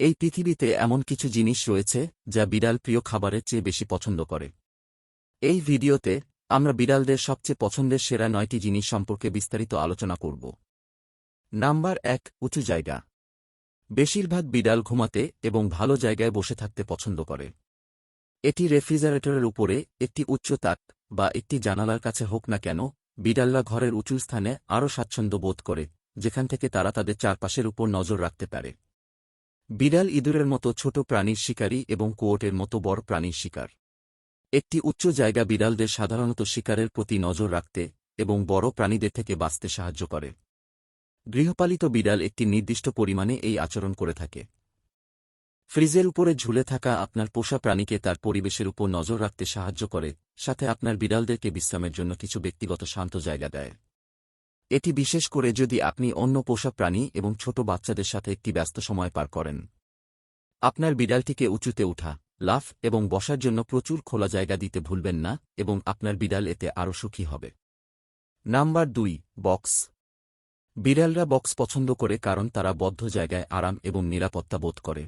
এই পৃথিবীতে এমন কিছু জিনিস রয়েছে, যা বিড়াল প্রিয় খাবারের চেয়ে বেশি পছন্দ করে। এই ভিডিওতে, আমরা বিড়ালদের সবচেয়ে পছন্দের সেরা নয়টি জিনিস সম্পর্কে বিস্তারিত আলোচনা করব। নাম্বার এক, উঁচু জায়গা। বেশিরভাগ বিড়াল ঘুমাতে এবং ভালো জায়গায় বসে থাকতে পছন্দ করে। এটি রেফ্রিজারেটরের উপরে, একটি উচ্চ তাক বা একটি জানালার কাছে হোক না কেন, বিড়ালরা ঘরের উঁচু স্থানে আরও স্বাচ্ছন্দ্য বোধ করে, যেখান থেকে তারা তাদের চারপাশের উপর নজর রাখতে পারে। বিড়াল ইঁদুরের মতো ছোট প্রাণীর শিকারী এবং কোয়োটের মতো বড় প্রাণীর শিকার। একটি উচ্চ জায়গা বিড়ালদের সাধারণত শিকারের প্রতি নজর রাখতে এবং বড় প্রাণীদের থেকে বাঁচতে সাহায্য করে। গৃহপালিত বিড়াল একটি নির্দিষ্ট পরিমাণে এই আচরণ করে থাকে। ফ্রিজের উপরে ঝুলে থাকা আপনার পোষা প্রাণীকে তার পরিবেশের উপর নজর রাখতে সাহায্য করে, সাথে আপনার বিড়ালদেরকে বিশ্রামের জন্য কিছু ব্যক্তিগত শান্ত জায়গা দেয়। এটি বিশেষ করে যদি আপনি অন্য পোষা প্রাণী এবং ছোট বাচ্চাদের সাথে একটি ব্যস্ত সময় পার করেন। আপনার বিড়ালটিকে উঁচুতে উঠা, লাফ এবং বসার জন্য প্রচুর খোলা জায়গা দিতে ভুলবেন না এবং আপনার বিড়াল এতে আরও সুখী হবে। নাম্বার দুই, বক্স। বিড়ালরা বক্স পছন্দ করে কারণ তারা বদ্ধ জায়গায় আরাম এবং নিরাপত্তা বোধ করে।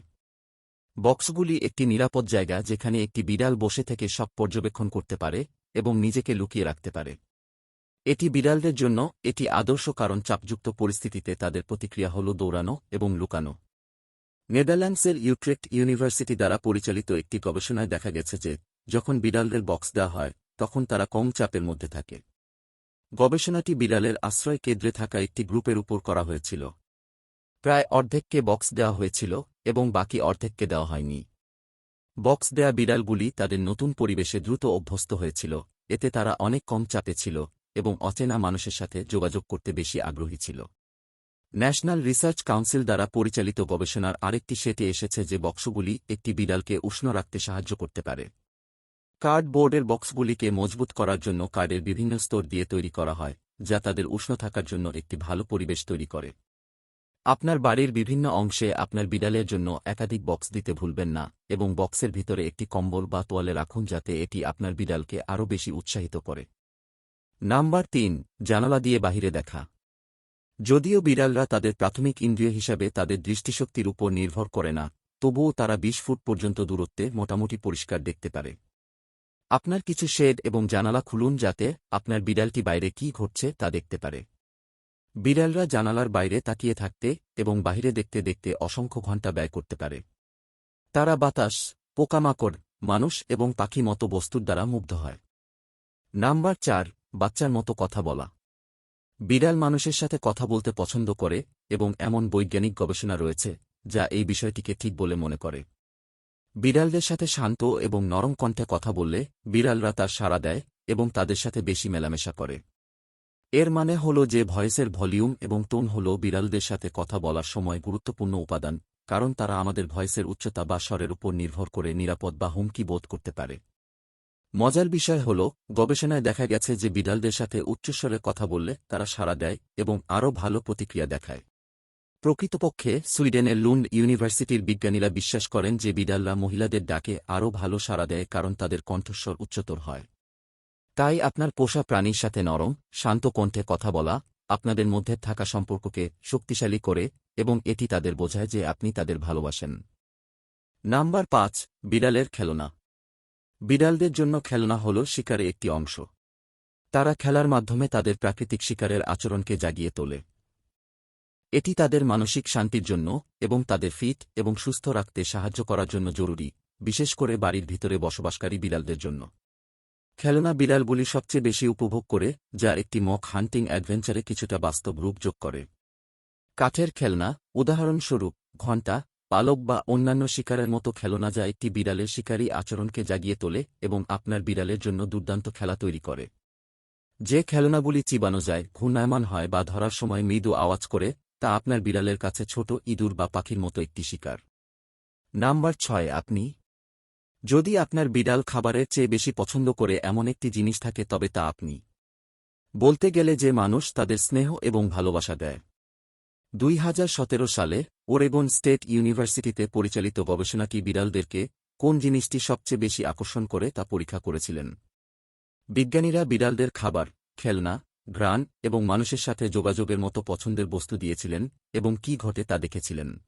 বক্সগুলি একটি নিরাপদ জায়গা যেখানে একটি বিড়াল বসে থেকে সব পর্যবেক্ষণ করতে পারে এবং নিজেকে লুকিয়ে রাখতে পারে। এটি বিড়ালদের জন্য এটি আদর্শ কারণ চাপযুক্ত পরিস্থিতিতে তাদের প্রতিক্রিয়া হল দৌড়ানো এবং লুকানো। নেদারল্যান্ডসের ইউট্রেক্ট ইউনিভার্সিটি দ্বারা পরিচালিত একটি গবেষণায় দেখা গেছে যে, যখন বিড়ালদের বক্স দেওয়া হয়, তখন তারা কম চাপের মধ্যে থাকে। গবেষণাটি বিড়ালের আশ্রয় কেন্দ্রে থাকা একটি গ্রুপের উপর করা হয়েছিল। প্রায় অর্ধেককে বক্স দেওয়া হয়েছিল এবং বাকি অর্ধেককে দেওয়া হয়নি। বক্স দেয়া বিড়ালগুলি তাদের নতুন পরিবেশে দ্রুত অভ্যস্ত হয়েছিল, এতে তারা অনেক কম চাপে ছিল। এবং অচেনা মানুষের সাথে যোগাযোগ করতে বেশি আগ্রহী ছিল। ন্যাশনাল রিসার্চ কাউন্সিল দ্বারা পরিচালিত গবেষণার আরেকটি সেটে এসেছে যে বক্সগুলি একটি বিড়ালকে উষ্ণ রাখতে সাহায্য করতে পারে। কার্ডবোর্ডের বক্সগুলিকে মজবুত করার জন্য কার্ডের বিভিন্ন স্তর দিয়ে তৈরি করা হয়, যা তাদের উষ্ণ থাকার জন্য একটি ভালো পরিবেশ তৈরি করে। আপনার বাড়ির বিভিন্ন অংশে আপনার বিড়ালের জন্য একাধিক বক্স দিতে ভুলবেন না এবং বক্সের ভিতরে একটি কম্বল বা তোয়ালে রাখুন যাতে এটি আপনার বিড়ালকে আরও বেশি উৎসাহিত করে। নাম্বার তিন, জানালা দিয়ে বাহিরে দেখা। যদিও বিড়ালরা তাদের প্রাথমিক ইন্দ্রিয় হিসাবে তাদের দৃষ্টিশক্তির উপর নির্ভর করে না, তবুও তারা ২০ ফুট পর্যন্ত দূরত্বে মোটামুটি পরিষ্কার দেখতে পারে। আপনার কিছু শেড এবং জানালা খুলুন যাতে আপনার বিড়ালটি বাইরে কি ঘটছে তা দেখতে পারে। বিড়ালরা জানালার বাইরে তাকিয়ে থাকতে এবং বাহিরে দেখতে দেখতে অসংখ্য ঘণ্টা ব্যয় করতে পারে। তারা বাতাস, পোকামাকড়, মানুষ এবং পাখি মতো বস্তুর দ্বারা মুগ্ধ হয়। নাম্বার চার বাচ্চার মতো কথা বলা। বিড়াল মানুষের সাথে কথা বলতে পছন্দ করে এবং এমন বৈজ্ঞানিক গবেষণা রয়েছে, যা এই বিষয়টিকে ঠিক বলে মনে করে। বিড়ালদের সাথে শান্ত এবং নরম কণ্ঠে কথা বললে বিড়ালরা তার সাড়া দেয় এবং তাদের সাথে বেশি মেলামেশা করে। এর মানে হল যে ভয়েসের ভলিউম এবং টোন হল বিড়ালদের সাথে কথা বলার সময় গুরুত্বপূর্ণ উপাদান, কারণ তারা আমাদের ভয়েসের উচ্চতা বা স্বরের উপর নির্ভর করে নিরাপদ বা হুমকি বোধ করতে পারে। মজার বিষয় হল, গবেষণায় দেখা গেছে যে বিড়ালদের সাথে উচ্চস্বরে কথা বললে তারা সাড়া দেয় এবং আরও ভালো প্রতিক্রিয়া দেখায়। প্রকৃতপক্ষে, সুইডেনের লুন্ড ইউনিভার্সিটির বিজ্ঞানীরা বিশ্বাস করেন যে বিড়ালরা মহিলাদের ডাকে আরও ভালো সাড়া দেয় কারণ তাদের কণ্ঠস্বর উচ্চতর হয়। তাই আপনার পোষা প্রাণীর সাথে নরম, শান্ত কণ্ঠে কথা বলা, আপনাদের মধ্যে থাকা সম্পর্ককে শক্তিশালী করে এবং এটি তাদের বোঝায় যে আপনি তাদের ভালোবাসেন। নাম্বার পাঁচ, বিড়ালের খেলনা। বিড়ালদের জন্য খেলনা হল শিকারে একটি অংশ। তারা খেলার মাধ্যমে তাদের প্রাকৃতিক শিকারের আচরণকে জাগিয়ে তোলে। এটি তাদের মানসিক শান্তির জন্য এবং তাদের ফিট এবং সুস্থ রাখতে সাহায্য করার জন্য জরুরি, বিশেষ করে বাড়ির ভিতরে বসবাসকারী বিড়ালদের জন্য। খেলনা বিড়ালগুলি সবচেয়ে বেশি উপভোগ করে, যা একটি মক হান্টিং অ্যাডভেঞ্চারে কিছুটা বাস্তব রূপ যোগ করে। কাঠের খেলনা, উদাহরণস্বরূপ, ঘণ্টা পালক বা অন্যান্য শিকারের মতো খেলনা যা একটি বিড়ালের শিকারী আচরণকে জাগিয়ে তোলে এবং আপনার বিড়ালের জন্য দুর্দান্ত খেলা তৈরি করে। যে খেলনাগুলি চিবানো যায়, ঘূর্ণায়মান হয় বা ধরার সময় মৃদু আওয়াজ করে, তা আপনার বিড়ালের কাছে ছোট ইঁদুর বা পাখির মতো একটি শিকার। নাম্বার ছয়, আপনি। যদি আপনার বিড়াল খাবারের চেয়ে বেশি পছন্দ করে এমন একটি জিনিস থাকে, তবে তা আপনি। বলতে গেলে যে মানুষ তাদের স্নেহ এবং ভালোবাসা দেয়। দুই হাজার সতেরো সালে ওরেগন স্টেট ইউনিভার্সিটিতে পরিচালিত গবেষণাটি বিড়ালদেরকে কোন জিনিসটি সবচেয়ে বেশি আকর্ষণ করে তা পরীক্ষা করেছিলেন। বিজ্ঞানীরা বিড়ালদের খাবার, খেলনা, ঘ্রাণ এবং মানুষের সাথে যোগাযোগের মতো পছন্দের বস্তু দিয়েছিলেন এবং কি ঘটে তা দেখেছিলেন।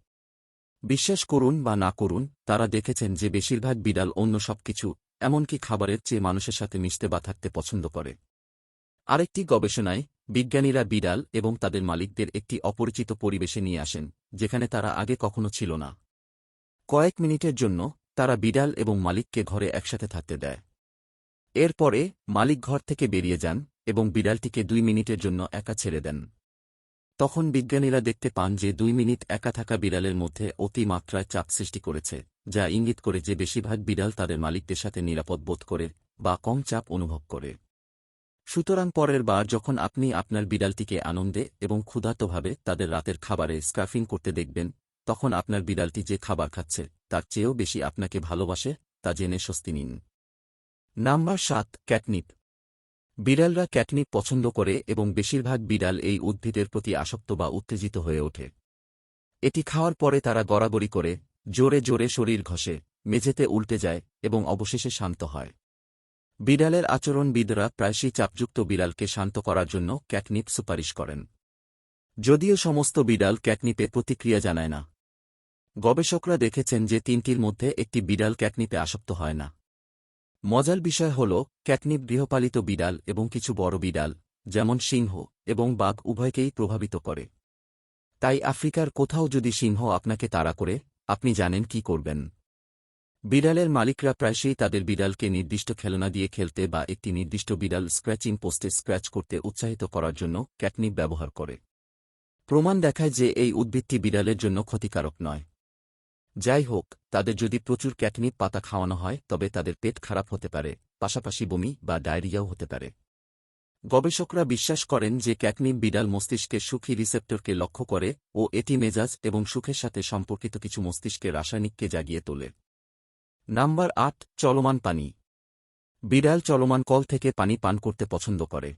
বিশ্বাস করুন বা না করুন, তারা দেখেছেন যে বেশিরভাগ বিড়াল অন্য সবকিছু, এমনকি খাবারের চেয়ে মানুষের সাথে মিশতে বা থাকতে পছন্দ করে। আরেকটি গবেষণায় বিজ্ঞানীরা বিড়াল এবং তাদের মালিকদের একটি অপরিচিত পরিবেশে নিয়ে আসেন, যেখানে তারা আগে কখনো ছিল না। কয়েক মিনিটের জন্য তারা বিড়াল এবং মালিককে ঘরে একসাথে থাকতে দেয়। এরপরে মালিক ঘর থেকে বেরিয়ে যান এবং বিড়ালটিকে দুই মিনিটের জন্য একা ছেড়ে দেন। তখন বিজ্ঞানীরা দেখতে পান যে দুই মিনিট একা থাকা বিড়ালের মধ্যে অতিমাত্রায় চাপ সৃষ্টি করেছে, যা ইঙ্গিত করে যে বেশিরভাগ বিড়াল তাদের মালিকদের সাথে নিরাপদ বোধ করে বা কম চাপ অনুভব করে। সুতরাং পরের বার যখন আপনি আপনার বিড়ালটিকে আনন্দে এবং ক্ষুধার্তভাবে তাদের রাতের খাবারে স্কার্ফিং করতে দেখবেন, তখন আপনার বিড়ালটি যে খাবার খাচ্ছে, তার চেয়েও বেশি আপনাকে ভালোবাসে, তা জেনে স্বস্তি নিন। নাম্বার সাত, ক্যাটনিপ। বিড়ালরা ক্যাটনিপ পছন্দ করে এবং বেশিরভাগ বিড়াল এই উদ্ভিদের প্রতি আসক্ত বা উত্তেজিত হয়ে ওঠে। এটি খাওয়ার পরে তারা গড়াগড়ি করে, জোরে জোরে শরীর ঘষে, মেঝেতে উল্টে যায় এবং অবশেষে শান্ত হয়। বিড়ালের আচরণবিদরা প্রায়শই চাপযুক্ত বিড়ালকে শান্ত করার জন্য ক্যাটনিপ সুপারিশ করেন। যদিও সমস্ত বিড়াল ক্যাটনিপে প্রতিক্রিয়া জানায় না। গবেষকরা দেখেছেন যে তিনটির মধ্যে একটি বিড়াল ক্যাটনিপে আসক্ত হয় না। মজার বিষয় হল, ক্যাটনিপ গৃহপালিত বিড়াল এবং কিছু বড় বিড়াল, যেমন সিংহ এবং বাঘ উভয়কেই প্রভাবিত করে। তাই আফ্রিকার কোথাও যদি সিংহ আপনাকে তাড়া করে, আপনি জানেন কি করবেন। বিড়ালের মালিকরা প্রায়শই তাদের বিড়ালকে নির্দিষ্ট খেলনা দিয়ে খেলতে বা একটি নির্দিষ্ট বিড়াল স্ক্র্যাচিং পোস্টে স্ক্র্যাচ করতে উৎসাহিত করার জন্য ক্যাটনিপ ব্যবহার করে। প্রমাণ দেখায় যে এই উদ্ভিদটি বিড়ালের জন্য ক্ষতিকারক নয়। যাই হোক, তাদের যদি প্রচুর ক্যাটনিপ পাতা খাওয়ানো হয়, তবে তাদের পেট খারাপ হতে পারে, পাশাপাশি বমি বা ডায়রিয়াও হতে পারে। গবেষকরা বিশ্বাস করেন যে ক্যাটনিপ বিড়াল মস্তিষ্কের সুখী রিসেপ্টরকে লক্ষ্য করে ও এটি মেজাজ এবং সুখের সাথে সম্পর্কিত কিছু মস্তিষ্কে রাসায়নিককে জাগিয়ে তোলে। নাম্বার আট, চলমান পানি। বিড়াল চলমান কল থেকে পানি পান করতে পছন্দ করে।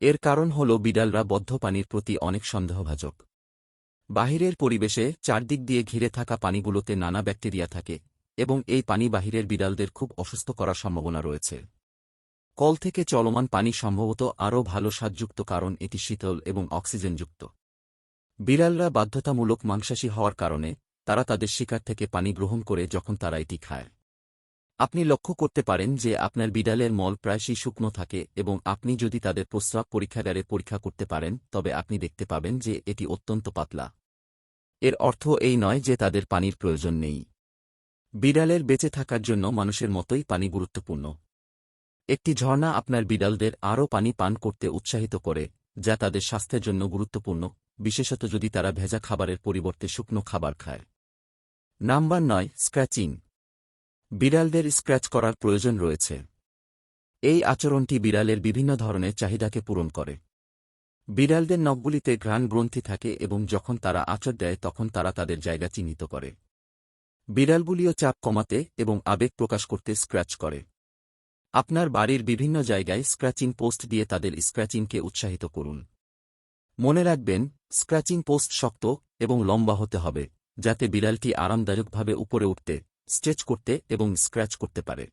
এর কারণ হল বিড়ালরা বদ্ধ পানির প্রতি অনেক সন্দেহভাজক। বাহিরের পরিবেশে চারদিক দিয়ে ঘিরে থাকা পানিগুলোতে নানা ব্যাকটেরিয়া থাকে এবং এই পানি বাহিরের বিড়ালদের খুব অসুস্থ করার সম্ভাবনা রয়েছে। কল থেকে চলমান পানি সম্ভবত আরও ভালো স্বাদযুক্ত কারণ এটি শীতল এবং অক্সিজেনযুক্ত। বিড়ালরা বাধ্যতামূলক মাংসাশী হওয়ার কারণে তারা তাদের শিকার থেকে পানি গ্রহণ করে যখন তারা এটি খায়। আপনি লক্ষ্য করতে পারেন যে আপনার বিড়ালের মল প্রায়শই শুকনো থাকে এবং আপনি যদি তাদের প্রস্রাব পরীক্ষাগারে পরীক্ষা করতে পারেন, তবে আপনি দেখতে পাবেন যে এটি অত্যন্ত পাতলা। এর অর্থ এই নয় যে তাদের পানির প্রয়োজন নেই। বিড়ালের বেঁচে থাকার জন্য মানুষের মতোই পানি গুরুত্বপূর্ণ। একটি ঝর্ণা আপনার বিড়ালদের আরও পানি পান করতে উৎসাহিত করে, যা তাদের স্বাস্থ্যের জন্য গুরুত্বপূর্ণ, বিশেষত যদি তারা ভেজা খাবারের পরিবর্তে শুকনো খাবার খায়। নাম্বার নয়, স্ক্র্যাচিং। বিড়ালদের স্ক্র্যাচ করার প্রয়োজন রয়েছে। এই আচরণটি বিড়ালের বিভিন্ন ধরনের চাহিদাকে পূরণ করে। বিড়ালদের নখগুলিতে ঘ্রাণ গ্রন্থি থাকে এবং যখন তারা আচর দেয়, তখন তারা তাদের জায়গা চিহ্নিত করে। বিড়ালগুলিও চাপ কমাতে এবং আবেগ প্রকাশ করতে স্ক্র্যাচ করে। আপনার বাড়ির বিভিন্ন জায়গায় স্ক্র্যাচিং পোস্ট দিয়ে তাদের স্ক্র্যাচিংকে উৎসাহিত করুন। মনে রাখবেন, স্ক্র্যাচিং পোস্ট শক্ত এবং লম্বা হতে হবে। যাতে বিড়ালটি আরামদায়কভাবে উপরে উঠতে স্ট্রেচ করতে এবং স্ক্র্যাচ করতে পারে।